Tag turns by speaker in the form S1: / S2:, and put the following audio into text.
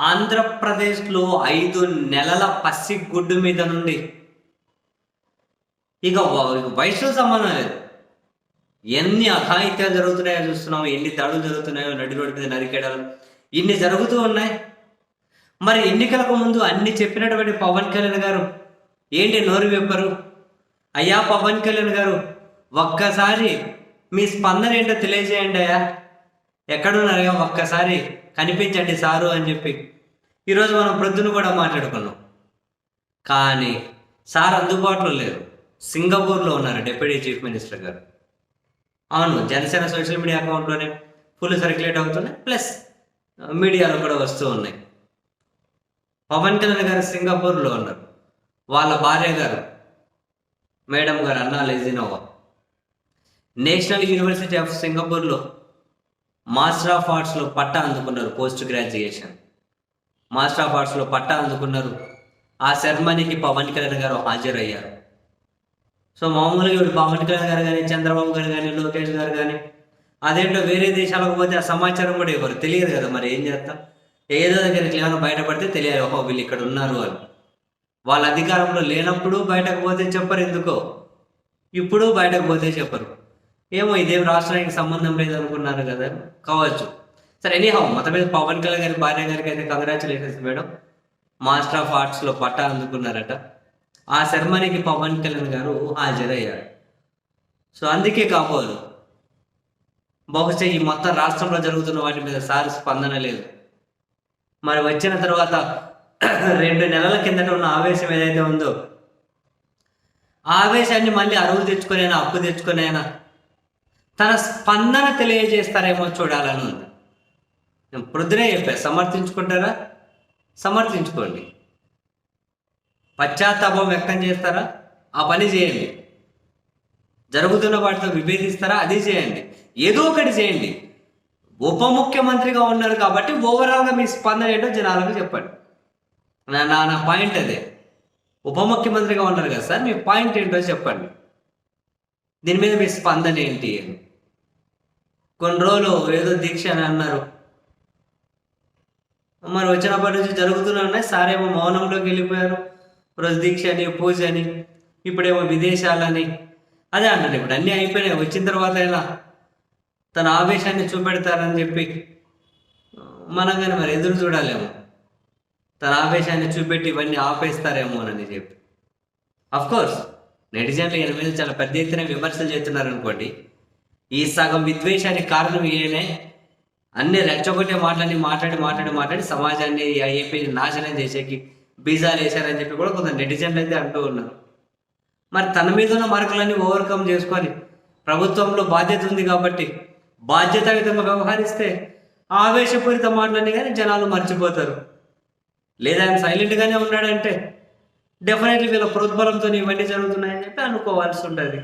S1: ఆంధ్రప్రదేశ్లో ఐదు నెలల పసి గుడ్డు మీద నుండి. ఇక వ- వయసుతో సంబంధం లేదు. ఎన్ని అఘాయిత్యాలు జరుగుతున్నాయో చూస్తున్నాం ఎన్ని దాడులు జరుగుతున్నాయో నడి రోడ్డు మీద నరికేయడాలు. ఇన్ని జరుగుతూ ఉన్నాయి. మరి ఎన్నికలకు ముందు అన్ని చెప్పినటువంటి పవన్ కళ్యాణ్ గారు ఏంటి నోరు విప్పరు? అయ్యా పవన్ కళ్యాణ్ గారు ఒక్కసారి మీ స్పందన ఏంటో తెలియజేయండి అయ్యా. ఎక్కడున్నారేమో ఒక్కసారి కనిపించండి సారు అని చెప్పి. ఈరోజు మనం ప్రొద్దున కూడా మాట్లాడుకున్నాం. కానీ సార్ అందుబాటులో లేరు. సింగపూర్లో ఉన్నారు డిప్యూటీ చీఫ్ మినిస్టర్ గారు. అవును జనసేన సోషల్ మీడియా అకౌంట్లోనే ఫుల్ సర్క్యులేట్ అవుతున్నాయి. ప్లస్ మీడియాలో కూడా వస్తూ ఉన్నాయి. పవన్ కళ్యాణ్ గారు సింగపూర్లో ఉన్నారు. వాళ్ళ భార్య గారు మేడం గారు Anna Lezhneva. National University of సింగపూర్లో మాస్టర్ ఆఫ్ ఆర్ట్స్లో పట్టా అందుకున్నారు పోస్ట్ గ్రాడ్యుయేషన్ మాస్టర్ ఆఫ్ ఆర్ట్స్లో పట్టా అందుకున్నారు. ఆ సెరమనీకి పవన్ కళ్యాణ్ గారు హాజరయ్యారు. సో మామూలుగా ఇప్పుడు పవన్ కళ్యాణ్ గారు కానీ చంద్రబాబు గారు కానీ లోకేష్ గారు కానీ అదేంటో వేరే దేశాలకు పోతే ఆ సమాచారం కూడా ఇవ్వరు తెలియదు కదా మరి ఏం చేస్తాం? ఏదో దగ్గరికి ఏమైనా బయటపడితే తెలియాలి ఓహో వీళ్ళు ఇక్కడ ఉన్నారు అని. వాళ్ళ అధికారంలో లేనప్పుడు బయటకు పోతే చెప్పరు ఎందుకో. ఇప్పుడు బయటకు పోతే చెప్పరు. ఏమో ఇదేం రాష్ట్రానికి సంబంధం లేదు అనుకున్నారు కదా. కావచ్చు. సరే ఎనీహౌ మొత్తం మీద పవన్ కళ్యాణ్ గారి భార్య గారికి అయితే కంగ్రాచులేషన్స్ మేడం మాస్టర్ ఆఫ్ ఆర్ట్స్లో పట్టా అందుకున్నారట. ఆ శర్మనికి పవన్ కళ్యాణ్ గారు హాజరయ్యారు. సో అందుకే కాబోలు. బహుశా ఈ మొత్తం రాష్ట్రంలో జరుగుతున్న వాటి మీద సార్ స్పందన లేదు. మరి వచ్చిన తర్వాత రెండు నెలల కిందట ఉన్న ఆవేశం ఏదైతే ఉందో ఆ ఆవేశాన్ని మళ్ళీ అరువు తెచ్చుకునైనా అప్పు తెచ్చుకునైనా తన స్పందన తెలియజేస్తారేమో చూడాలని ఉంది. నేను ప్రొద్దునే చెప్పా సమర్థించుకుంటారా? సమర్థించుకోండి. పశ్చాత్తాపం వ్యక్తం చేస్తారా? ఆ పని చేయండి. జరుగుతున్న వాటితో విభేదిస్తారా? అది చేయండి. ఏదో ఒకటి చేయండి. ఉప ముఖ్యమంత్రిగా ఉన్నారు కాబట్టి ఓవరాల్గా మీ స్పందన ఏంటో జనాలకు చెప్పండి. నా నా నా పాయింట్ అదే. ఉప ముఖ్యమంత్రిగా ఉన్నారు కదా సార్ మీ పాయింట్ ఏంటో చెప్పండి. దీని మీద మీ స్పందన ఏంటి అని. కొన్ని రోజులు ఏదో దీక్ష అని అన్నారు. మరి వచ్చినప్పటి నుంచి జరుగుతూనే ఉన్నాయి. సారేమో మౌనంలోకి వెళ్ళిపోయారు. రోజు దీక్ష అని పూజ అని ఇప్పుడేమో విదేశాలని అదే అంటారు ఇప్పుడు అన్నీ అయిపోయినాయి. వచ్చిన తర్వాత ఇలా తన ఆవేశాన్ని చూపెడతారని చెప్పి మనం కానీ మరి ఎదురు చూడాలేమో. తన ఆవేశాన్ని చూపెట్టి ఇవన్నీ ఆపేస్తారేమోనని చెప్పి. అఫ్కోర్స్ నెటిజన్లు ఎనిమిది చాలా పెద్ద ఎత్తున విమర్శలు చేస్తున్నారు అనుకోండి ఈ సగం విద్వేషానికి కారణం ఈయనే. అన్ని రెచ్చగొట్టే మాటలని మాట్లాడి మాట్లాడి మాట్లాడి సమాజాన్ని ఏపీని నాశనం చేసేకి బీజాలు వేశారని చెప్పి కూడా కొంత నెటిజన్లు అయితే అంటూ ఉన్నారు. మరి తన మీద ఉన్న మార్కులన్నీ ఓవర్కమ్ చేసుకొని ప్రభుత్వంలో బాధ్యత ఉంది కాబట్టి బాధ్యతాయుతంగా వ్యవహరిస్తే ఆవేశపూరిత మాటలన్నీ కానీ జనాలు మర్చిపోతారు. లేదా ఆయన సైలెంట్గానే ఉన్నాడంటే డెఫినెట్లీ వీళ్ళ ప్రోద్బలంతో ఇవన్నీ జరుగుతున్నాయని చెప్పి అనుకోవాల్సి ఉంటుంది